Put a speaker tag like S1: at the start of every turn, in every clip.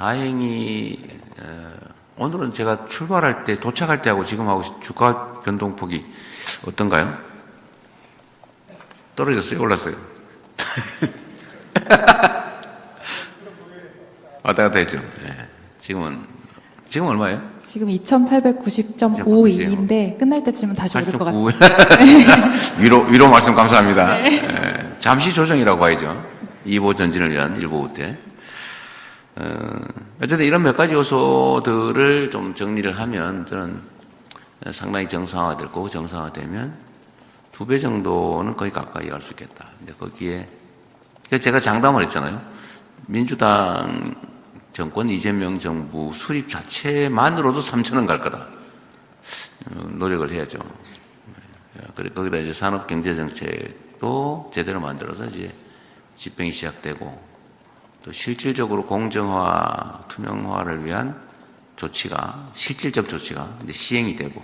S1: 다행히 어, 오늘은 제가 출발할 때 도착할 때하고 지금하고 주가 변동폭이 어떤가요? 떨어졌어요? 올랐어요? 왔다 갔다 했죠. 예. 지금은 지금 얼마예요?
S2: 지금 2,890.52인데 끝날 때쯤은 다시 오를 것 같습니다.
S1: 8.9. 위로 위로 말씀 감사합니다. 예, 잠시 조정이라고 봐야죠. 2보 전진을 위한 1보 때. 어, 어쨌든 이런 몇 가지 요소들을 좀 정리를 하면 저는 상당히 정상화될 거고 정상화되면 두 배 정도는 거의 가까이 갈 수 있겠다. 근데 거기에 제가 장담을 했잖아요. 민주당 정권 이재명 정부 수립 자체만으로도 3천 원 갈 거다. 어, 노력을 해야죠. 그리고 거기다 이제 산업 경제 정책도 제대로 만들어서 이제 집행이 시작되고 또 실질적으로 공정화, 투명화를 위한 조치가 실질적 조치가 이제 시행이 되고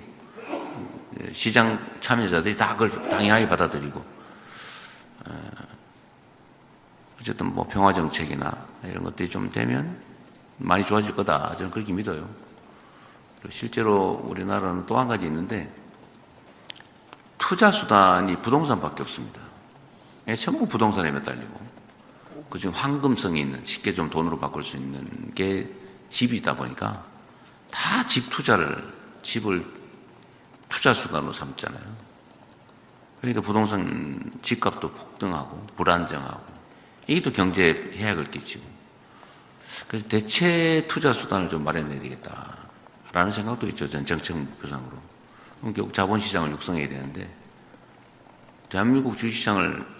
S1: 시장 참여자들이 다 그걸 당연하게 받아들이고 어, 어쨌든 뭐 평화 정책이나 이런 것들이 좀 되면 많이 좋아질 거다 저는 그렇게 믿어요. 실제로 우리나라는 또 한 가지 있는데 투자 수단이 부동산밖에 없습니다. 예, 전부 부동산에 매달리고 그중 황금성이 있는 쉽게 좀 돈으로 바꿀 수 있는 게 집이다 보니까 다 집 투자를 집을 투자 수단으로 삼잖아요. 그러니까 부동산 집값도 폭등하고 불안정하고 이게 또 경제에 해악을 끼치고 그래서 대체 투자 수단을 좀 마련해야 되겠다라는 생각도 있죠. 전 정책 목표상으로. 결국 자본시장을 육성해야 되는데 대한민국 주식시장을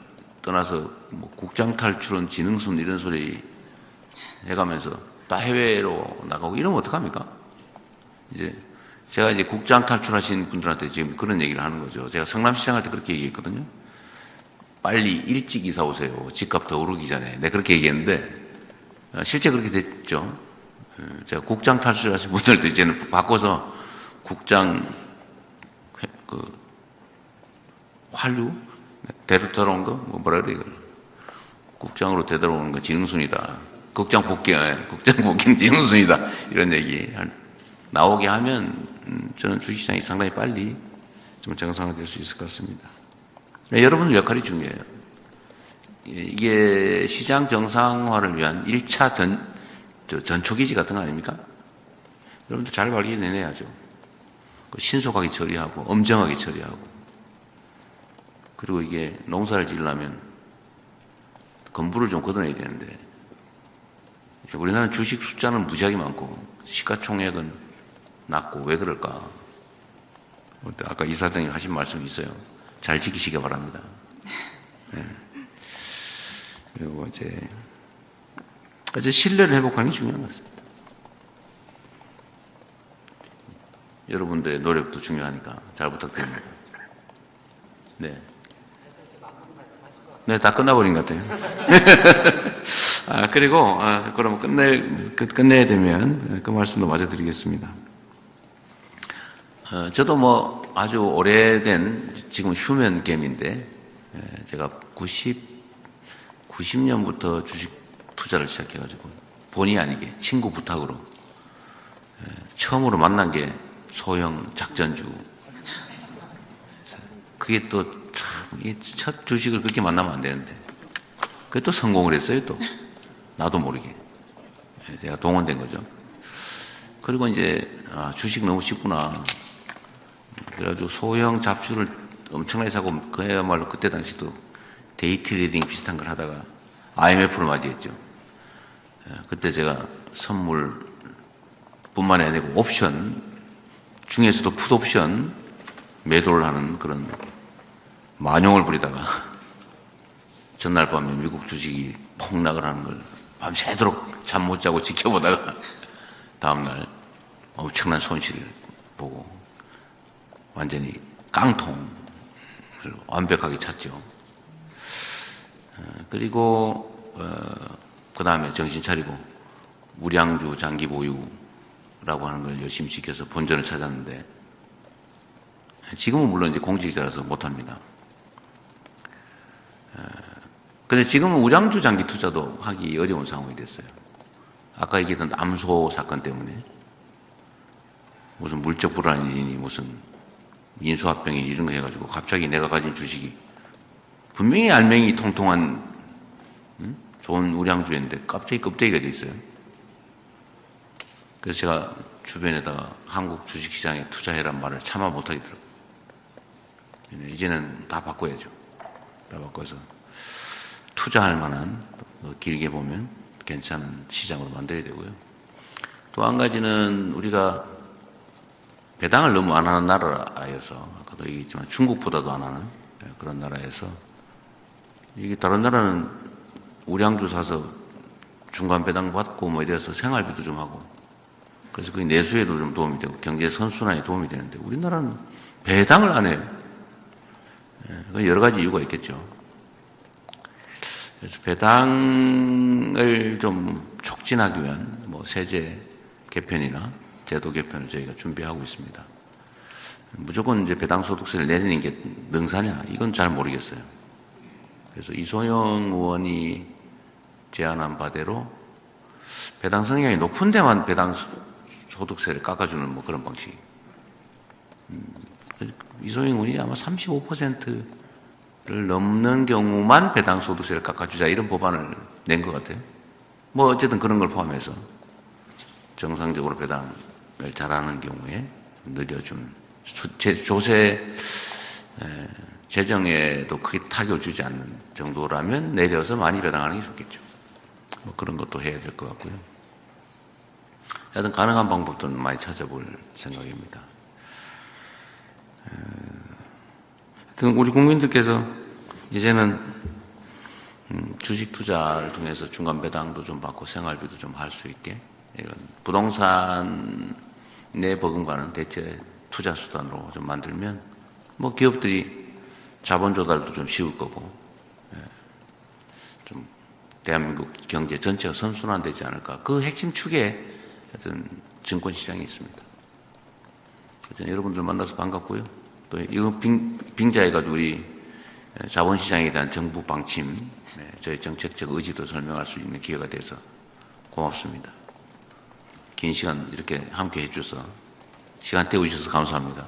S1: 떠나서 뭐 국장 탈출은 지능순 이런 소리 해가면서 다 해외로 나가고 이러면 어떡합니까? 이제 제가 이제 국장 탈출하신 분들한테 지금 그런 얘기를 하는 거죠. 제가 성남시장 할 때 그렇게 얘기했거든요. 빨리 일찍 이사 오세요. 집값 더 오르기 전에. 내가 그렇게 얘기했는데 어, 실제 그렇게 됐죠. 어, 제가 국장 탈출하신 분들도 이제는 바꿔서 국장 회- 그 환류 들어온 거뭐 뭐라 그래 이걸 국장으로 되돌아오는 건 지능순이다. 국장 복귀, 예, 국장 복귀는 지능순이다. 이런 얘기 할- 나오게 하면 음, 저는 주식시장이 상당히 빨리 좀 정상화될 수 있을 것 같습니다. 네, 여러분 역할이 중요해요. 예, 이게 시장 정상화를 위한 1차 전, 저 전초기지 같은 거 아닙니까? 여러분들 잘 발견해내야죠. 그 신속하게 처리하고, 엄정하게 처리하고. 그리고 이게 농사를 지으려면 건부를 좀 걷어내야 되는데, 우리나라는 주식 숫자는 무지하게 많고, 시가총액은 낮고, 왜 그럴까? 아까 이사장님 하신 말씀이 있어요. 잘 지키시기 바랍니다. 네. 그리고 이제 어제 신뢰를 회복하는 게 중요한 것 같습니다. 여러분들의 노력도 중요하니까 잘 부탁드립니다. 네. 네, 다 끝나버린 것 같아요. 아, 그리고, 아, 그러면 끝낼, 끝, 끝내야 되면 그 말씀도 마저 드리겠습니다. 어, 저도 뭐 아주 오래된 지금 휴면 gem인데, 예, 제가 90, 90년부터 주식 투자를 시작해가지고, 본의 아니게 친구 부탁으로, 예, 처음으로 만난 게 소형 작전주. 그게 또 첫 주식을 그렇게 만나면 안 되는데, 그게 또 성공을 했어요, 또. 나도 모르게. 예, 제가 동원된 거죠. 그리고 이제, 아, 주식 너무 쉽구나. 그래가지고 소형 잡주를 엄청나게 사고, 그야말로 그때 당시도 데이 트레이딩 비슷한 걸 하다가 IMF를 맞이했죠. 예, 그때 제가 선물 뿐만이 아니고 옵션 중에서도 풋옵션 매도를 하는 그런 만용을 부리다가 전날 밤에 미국 주식이 폭락을 하는 걸 밤새도록 잠 못 자고 지켜보다가 다음날 엄청난 손실을 보고 완전히 깡통을 완벽하게 찼죠. 어, 그리고 그 다음에 정신 차리고 우량주 장기 보유라고 하는 걸 열심히 지켜서 본전을 찾았는데 지금은 물론 이제 공직자라서 못합니다. 근데 지금은 우량주 장기 투자도 하기 어려운 상황이 됐어요. 아까 얘기했던 암소 사건 때문에 무슨 물적 불안이니 무슨 인수합병이 이런 거 해가지고 갑자기 내가 가진 주식이 분명히 알맹이 통통한 음? 좋은 우량주였는데 갑자기 껍데기가 돼 있어요. 그래서 제가 주변에다가 한국 주식시장에 투자해란 말을 차마 못하겠더라고요. 이제는 다 바꿔야죠. 다 바꿔서 투자할 만한 또 길게 보면 괜찮은 시장으로 만들어야 되고요. 또 한 가지는 우리가 배당을 너무 안 하는 나라여서 아까도 얘기했지만 중국보다도 안 하는 그런 나라에서 이게 다른 나라는 우량주 사서 중간 배당 받고 뭐 이래서 생활비도 좀 하고 그래서 그 내수에도 좀 도움이 되고 경제 선순환에 도움이 되는데 우리나라는 배당을 안 해요. 예, 그 여러 가지 이유가 있겠죠. 그래서 배당을 좀 촉진하기 위한 뭐 세제 개편이나 제도 개편을 저희가 준비하고 있습니다. 무조건 이제 배당 소득세를 내리는 게 능사냐? 이건 잘 모르겠어요. 그래서 이소영 의원이 제안한 바대로 배당 성향이 높은 데만 배당 소득세를 깎아주는 뭐 그런 방식. 음, 이소영 의원이 아마 35%를 넘는 경우만 배당 소득세를 깎아주자 이런 법안을 낸 것 같아요. 뭐 어쨌든 그런 걸 포함해서 정상적으로 배당을 잘하는 경우에 늘려준 조세 에, 재정에도 크게 타격을 주지 않는 정도라면 내려서 많이 배당하는 게 좋겠죠. 뭐 그런 것도 해야 될 것 같고요. 하여튼 가능한 방법들은 많이 찾아볼 생각입니다. 에, 하여튼 우리 국민들께서 이제는 음, 주식 투자를 통해서 중간 배당도 좀 받고 생활비도 좀 할 수 있게 이런 부동산 내 버금가는 대체 투자 수단으로 좀 만들면 뭐 기업들이 자본 조달도 좀 쉬울 거고 예, 좀 대한민국 경제 전체가 선순환되지 않을까 그 핵심 축에 하여튼 증권 시장이 있습니다. 여러분들 만나서 반갑고요. 또 이거 빙, 빙자해가지고 우리 자본시장에 대한 정부 방침, 네, 저희 정책적 의지도 설명할 수 있는 기회가 돼서 고맙습니다. 긴 시간 이렇게 함께 해주셔서 시간 때우셔서 감사합니다.